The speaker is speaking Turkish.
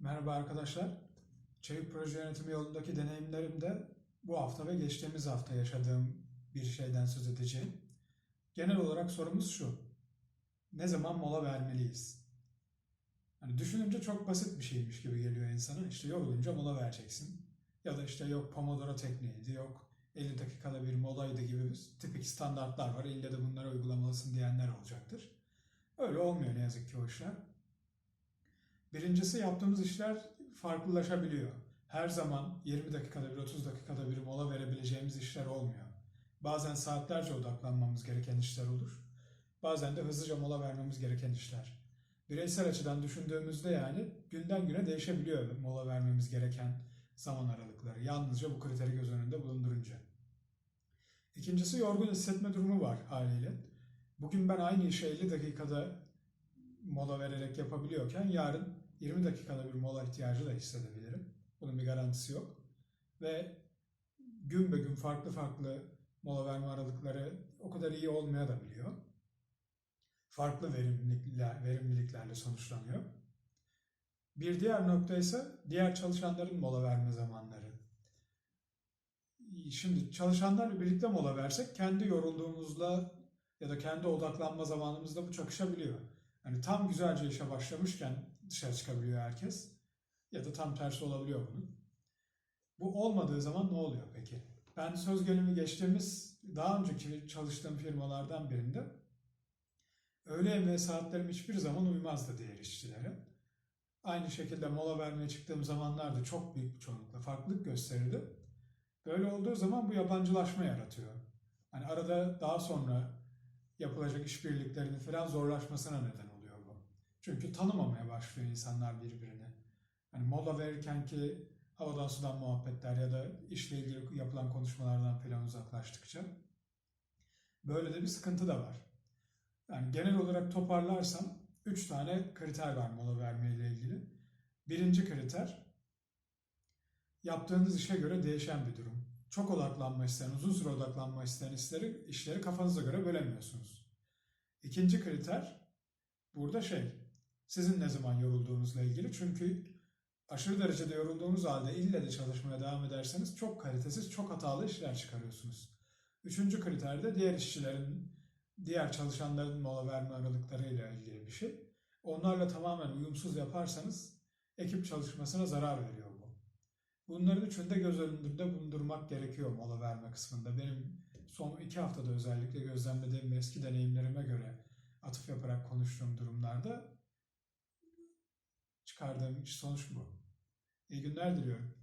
Merhaba arkadaşlar. Çevik proje yönetimi yolundaki deneyimlerimde bu hafta ve geçtiğimiz hafta yaşadığım bir şeyden söz edeceğim. Genel olarak sorumuz şu. Ne zaman mola vermeliyiz? Hani düşününce çok basit bir şeymiş gibi geliyor insana. İşte yorulunca mola vereceksin. Ya da işte yok Pomodoro tekniğiydi, yok 50 dakikada bir molaydı gibi tipik standartlar var. İlle de bunları uygulamalısın diyenler olacaktır. Öyle olmuyor ne yazık ki o işler. Birincisi yaptığımız işler farklılaşabiliyor. Her zaman 20 dakikada bir, 30 dakikada bir mola verebileceğimiz işler olmuyor. Bazen saatlerce odaklanmamız gereken işler olur. Bazen de hızlıca mola vermemiz gereken işler. Bireysel açıdan düşündüğümüzde yani günden güne değişebiliyor mola vermemiz gereken zaman aralıkları. Yalnızca bu kriteri göz önünde bulundurunca. İkincisi yorgun hissetme durumu var haliyle. Bugün ben aynı işi 50 dakikada mola vererek yapabiliyorken yarın 20 dakikada bir mola ihtiyacı da hissedebilirim. Bunun bir garantisi yok. Ve gün be gün farklı farklı mola verme aralıkları o kadar iyi olmaya da biliyor. Farklı verimlilikler, verimliliklerle sonuçlanıyor. Bir diğer nokta ise diğer çalışanların mola verme zamanları. Şimdi çalışanlarla birlikte mola versek kendi yorulduğumuzla ya da kendi odaklanma zamanımızda bu çakışabiliyor. Hani tam güzelce işe başlamışken dışarı çıkabiliyor herkes. Ya da tam tersi olabiliyor bunun. Bu olmadığı zaman ne oluyor peki? Ben söz gelimi geçtiğimiz daha önceki çalıştığım firmalardan birinde öğle yemeği saatlerim hiçbir zaman uymazdı diğer işçilere. Aynı şekilde mola vermeye çıktığım zamanlarda çok büyük bir çoğunlukla farklılık gösterirdi. Böyle olduğu zaman bu yabancılaşma yaratıyor. Hani arada daha sonra yapılacak işbirliklerinin falan zorlaşmasına neden. Çünkü tanımamaya başlıyor insanlar birbirini. Hani mola verirken ki havadan sudan muhabbetler ya da işle ilgili yapılan konuşmalardan falan uzaklaştıkça böyle de bir sıkıntı da var. Yani genel olarak toparlarsam 3 tane kriter var mola verme ile ilgili. Birinci kriter yaptığınız işe göre değişen bir durum. Çok odaklanma isteyen, uzun süre odaklanma isteyen işleri, işleri kafanıza göre bölemiyorsunuz. İkinci kriter burada şey, sizin ne zaman yorulduğunuzla ilgili. Çünkü aşırı derecede yorulduğunuz halde ille de çalışmaya devam ederseniz çok kalitesiz, çok hatalı işler çıkarıyorsunuz. Üçüncü kriter de diğer işçilerin, diğer çalışanların mola verme aralıklarıyla ilgili bir şey. Onlarla tamamen uyumsuz yaparsanız ekip çalışmasına zarar veriyor bu. Bunların üçünü göz önünde bulundurmak gerekiyor mola verme kısmında. Benim son iki haftada özellikle gözlemlediğim eski deneyimlerime göre atıf yaparak konuştuğum durumlarda çıkardığım sonuç bu. İyi günler diliyorum.